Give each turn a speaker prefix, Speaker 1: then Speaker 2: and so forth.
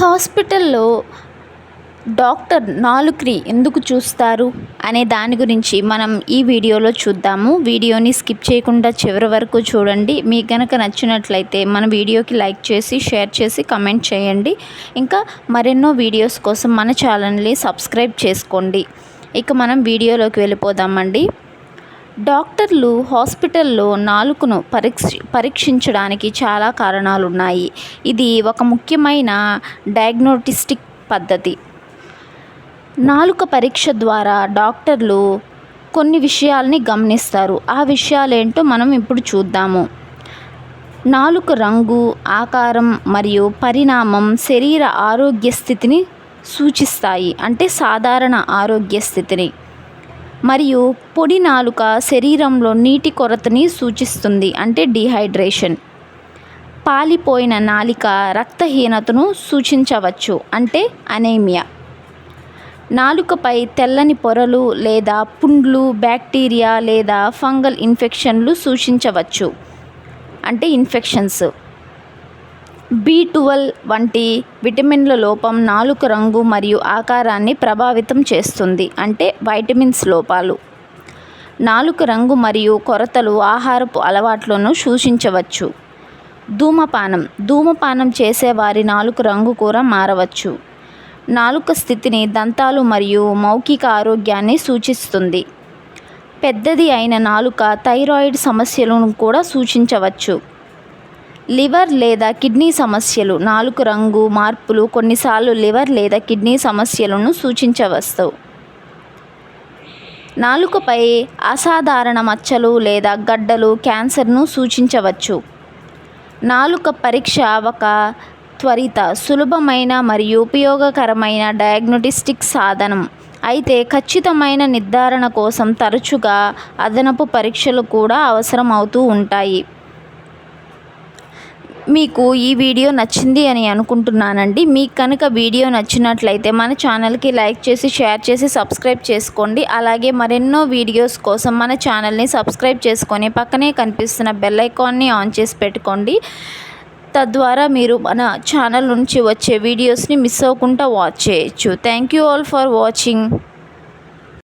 Speaker 1: హాస్పిటల్లో డాక్టర్ నాలుకని ఎందుకు చూస్తారు అనే దాని గురించి మనం ఈ వీడియోలో చూద్దాము. వీడియోని స్కిప్ చేయకుండా చివరి వరకు చూడండి. మీకు కనుక నచ్చినట్లయితే మన వీడియోకి లైక్ చేసి షేర్ చేసి కమెంట్ చేయండి. ఇంకా మరెన్నో వీడియోస్ కోసం మన ఛానల్ని సబ్స్క్రైబ్ చేసుకోండి. ఇక మనం వీడియోలోకి వెళ్ళిపోదామండి. డాక్టర్లు హాస్పిటల్లో నాలుకను పరీక్ష పరీక్షించడానికి చాలా కారణాలు ఉన్నాయి ఇది ఒక ముఖ్యమైన డయాగ్నోటిస్టిక్ పద్ధతి. నాలుక పరీక్ష ద్వారా డాక్టర్లు కొన్ని విషయాల్ని గమనిస్తారు. ఆ విషయాలేంటో మనం ఇప్పుడు చూద్దాము. నాలుక రంగు ఆకారం మరియు పరిణామం శరీర ఆరోగ్య స్థితిని సూచిస్తాయి. అంటే సాధారణ ఆరోగ్య స్థితిని. మరియు పొడి నాలుక శరీరంలో నీటి కొరతని సూచిస్తుంది అంటే డిహైడ్రేషన్. పాలిపోయిన నాలిక రక్తహీనతను సూచించవచ్చు అంటే అనేమియా. నాలుకపై తెల్లని పొరలు లేదా పుండ్లు బ్యాక్టీరియా లేదా ఫంగల్ ఇన్ఫెక్షన్లు సూచించవచ్చు అంటే ఇన్ఫెక్షన్స్. బి ట్వెల్వ్ వంటి విటమిన్ల లోపం నాలుక రంగు మరియు ఆకారాన్ని ప్రభావితం చేస్తుంది అంటే వైటమిన్స్ లోపాలు. నాలుక రంగు మరియు కొరతలు ఆహారపు అలవాట్లను సూచించవచ్చు. ధూమపానం ధూమపానం చేసేవారి నాలుక రంగు కూడా మారవచ్చు. నాలుక స్థితిని దంతాలు మరియు మౌఖిక ఆరోగ్యాన్ని సూచిస్తుంది. పెద్దది అయిన నాలుక థైరాయిడ్ సమస్యలను కూడా సూచించవచ్చు. లివర్ లేదా కిడ్నీ సమస్యలు. నాలుక రంగు మార్పులు కొన్నిసార్లు లివర్ లేదా కిడ్నీ సమస్యలను సూచించవచ్చు నాలుకపై అసాధారణ మచ్చలు లేదా గడ్డలు క్యాన్సర్ను సూచించవచ్చు. నాలుక పరీక్ష ఒక త్వరిత సులభమైన మరియు ఉపయోగకరమైన డయాగ్నోస్టిక్ సాధనం. అయితే ఖచ్చితమైన నిర్ధారణ కోసం తరచుగా అదనపు పరీక్షలు కూడా అవసరం అవుతూ ఉంటాయి. మీకు ఈ వీడియో నచ్చింది అని అనుకుంటున్నానండి. మీకు కనుక వీడియో నచ్చినట్లయితే మన ఛానల్కి లైక్ చేసి షేర్ చేసి సబ్స్క్రైబ్ చేసుకోండి. అలాగే మరెన్నో వీడియోస్ కోసం మన ఛానల్ని సబ్స్క్రైబ్ చేసుకొని పక్కనే కనిపిస్తున్న బెల్ ఐకాన్ని ఆన్ చేసి పెట్టుకోండి. తద్వారా మీరు మన ఛానల్ నుంచి వచ్చే వీడియోస్ని మిస్ అవ్వకుండా వాచ్ చేయొచ్చు. Thank you all for watching.